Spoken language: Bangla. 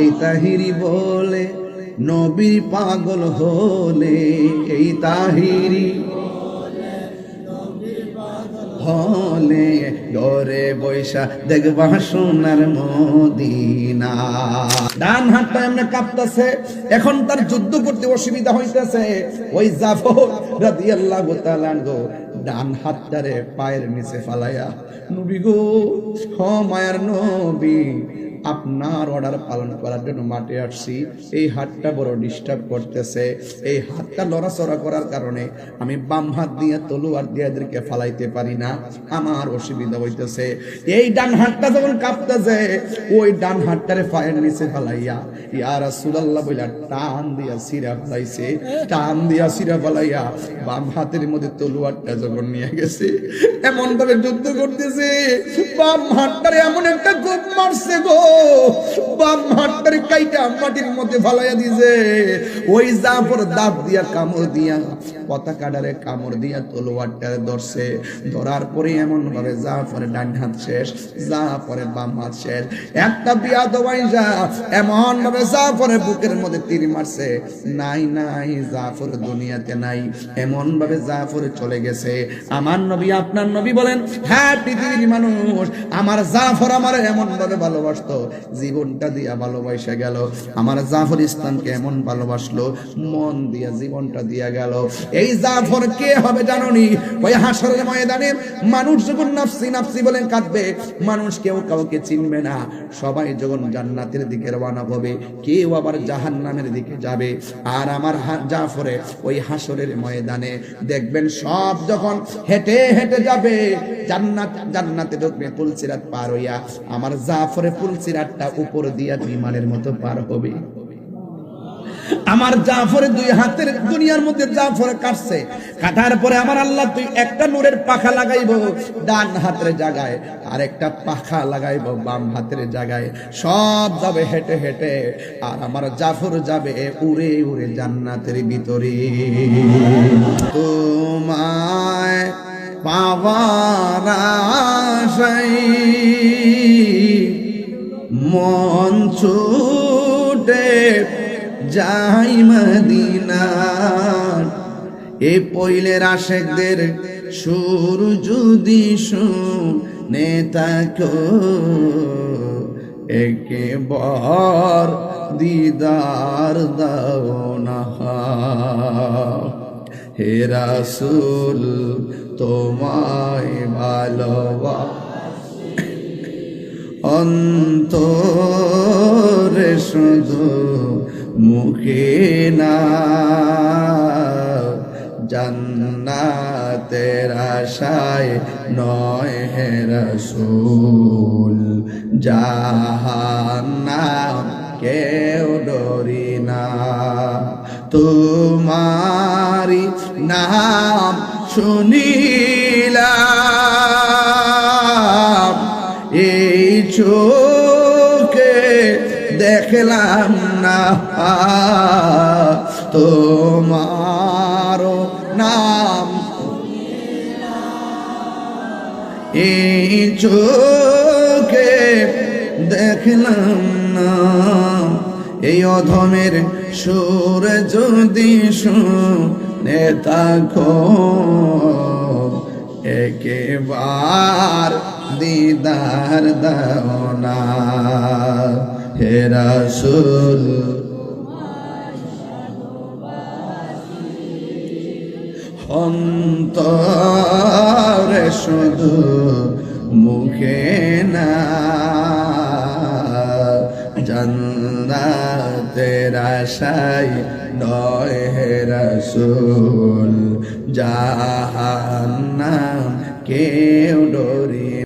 এই তাহিরি বলে নবীর পাগল হলে, এই তাহিরি হলে গরে বৈশা দেখবা সোনার মদিনা। ডান হাতটা এমনি কাঁপতেছে, এখন তার যুদ্ধ করতে অসুবিধা হইতেছে। ওই জাফর রাদিয়াল্লাহু তাআলা গো ডান হাতটারে পায়ের নিচে ফালাইয়া, নবী গো হ মায়ার নবী আপনার অর্ডার পালন করার জন্য মাঠে আসছি। এই হাতটা বড় ডিস্টার্ব করতেছে। এই হাতটা লড়াচড়া করার কারণে আমি বাম হাত দিয়ে তলুয়ার দিয়ে এদেরকে ফালাইতে পারি না। আমার অসুবিধা হইতেছে। এই ডান হাতটা যখন কাঁপতেছে, ওই ডান হাতটারে পায়ের নিচে ফালাইয়া, ইয়া রাসূলুল্লাহ বইলা টান দিয়া সিরা ফালাইছে। টান দিয়া সিরা ফালাইয়া বাম হাতের মধ্যে তলুয়ারটা যখন নিয়ে গেছে এমন ভাবে যুদ্ধ করতেছে। বাম হাতটারে এমন একটা কোপ মারছে বাম হাতটারে কাইটা মাটির মধ্যে ফালাইয়া দিছে। ওই জাফর দাঁত দিয়া কামড় দিয়া পতাকাটারে কামড় দিয়া তলোয়ারটারে ধরছে। ধরার পরে এমন ভাবে জাফরের ডান হাত শেষ জাফরের বাম হাত শেষ। একটা বিয়া দবাই যা এমন ভাবে জাফরের বুকের মধ্যে তীর মারছে। নাই নাই জাফর দুনিয়াতে নাই এমন ভাবে জাফর চলে গেছে। আমার নবী, আপনার নবী বলেন হ্যাঁ পৃথিবীর মানুষ, আমার জাফর আমার এমন ভাবে ভালোবাসতো। জীবনটা দিয়া ভালোবাসা গেল। আমার জাফর ইসলামকে এমন ভালোবাসলো, মন দিয়া জীবনটা দিয়া গেল। এই জাফর কে হবে জাননি? ওই হাসরের ময়দানে মানুষ যখন নাফসি নাফসি বলে কাঁদবে, মানুষ কেউ কাউকে চিনবে না। সবাই যখন জান্নাতের দিকে রওনা হবে, কেউ আবার জাহান্নামের দিকে যাবে। আর আমার জাফরে ওই হাসরের ময়দানে দেখবেন সব যখন হেঁটে হেঁটে যাবে, জান্নাত, জান্নাতে ঢুকবে পুলসিরাত পার হইয়া। আমার জাফরে পুলসিরাতটা উপর দিয়া বিমানের মতো পার হবে। আমার জাফরে দুই হাতের দুনিয়ার মধ্যে জাফরে কাটছে। কাটার পরে আমার আল্লাহ তুই একটা নূরের পাখা লাগাইব ডান হাতের জায়গায় আর একটা পাখা লাগাইব বাম হাতের জায়গায়। সব যাবে হেঁটে হেঁটে, আর আমার জাফর যাবে উড়ে উড়ে জান্নাতের ভিতরে। তোমায় পাওয়ার আশায় মন ছুটে যাই মদিনার। এ পইলের আশেকদের সুর যদি শুনে থাকো একেবার দিদার দাও না। হে রাসুল, তোমায় ভালোবা অন্তরে শুধু মুখে না। জান্নাতের আশায় নয় হে রসুল, জাহান্নাম কেউ ডরি না। তোমারি নাম শুনিলাম, এই চোখে দেখলাম না। তোমার নাম এই চোখে দেখলাম না। এই অধমের সুর যদি থাকো, একেবার দিদার দাও না। হে রাসূল। অন্তরে শুধু মুখে না জান্নাতের আশায় নয় হে রসুল। জাহান্নাম কেউ ডরি